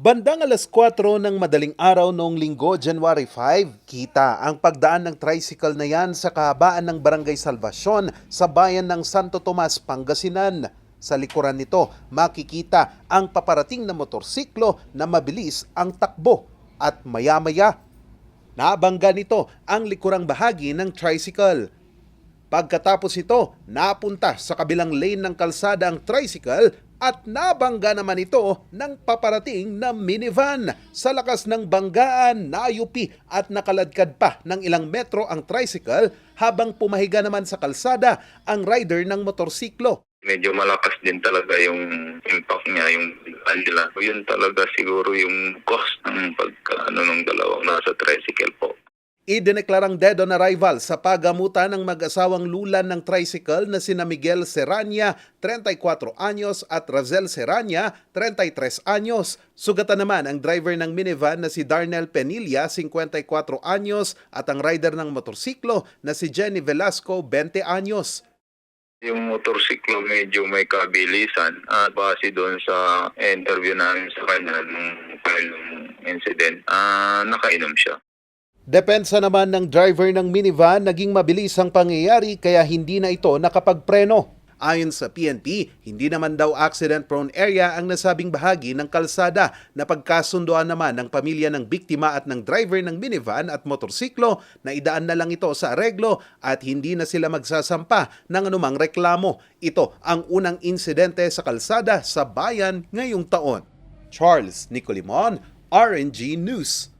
Bandang alas 4 ng madaling araw noong linggo, January 5, kita ang pagdaan ng tricycle na yan sa kahabaan ng Barangay Salvacion sa bayan ng Santo Tomas, Pangasinan. Sa likuran nito, makikita ang paparating na motorsiklo na mabilis ang takbo at maya-maya. Nabangga nito ang likurang bahagi ng tricycle. Pagkatapos ito, napunta sa kabilang lane ng kalsada ang tricycle at nabangga naman ito ng paparating na minivan. Sa lakas ng banggaan, nayupi at nakaladkad pa ng ilang metro ang tricycle habang pumahiga naman sa kalsada ang rider ng motorsiklo. medyo malakas din talaga yung impact niya, yung nila. Yun talaga siguro yung cost ng pagka ano ng dalawang nasa tricycle po. Idineklarang dead on arrival sa pagamutan ng mag-asawang lulan ng tricycle na sina Miguel Serrania, 34 anyos at Razel Serrania, 33 anyos. Sugatan naman ang driver ng minivan na si Darnell Penilla, 54 anyos at ang rider ng motorsiklo na si Jenny Velasco, 20 anyos. Yung motorsiklo medyo may kabilisan at base doon sa interview namin sa kanya nung file ng incident, ah nakainom siya. Depensa naman ng driver ng minivan, naging mabilis ang pangyayari kaya hindi na ito nakapagpreno. Ayon sa PNP, hindi naman daw accident-prone area ang nasabing bahagi ng kalsada na pagkasunduan naman ng pamilya ng biktima at ng driver ng minivan at motorsiklo na idaan na lang ito sa areglo at hindi na sila magsasampa ng anumang reklamo. Ito ang unang insidente sa kalsada sa bayan ngayong taon. Charles Nicolimon, RNG News.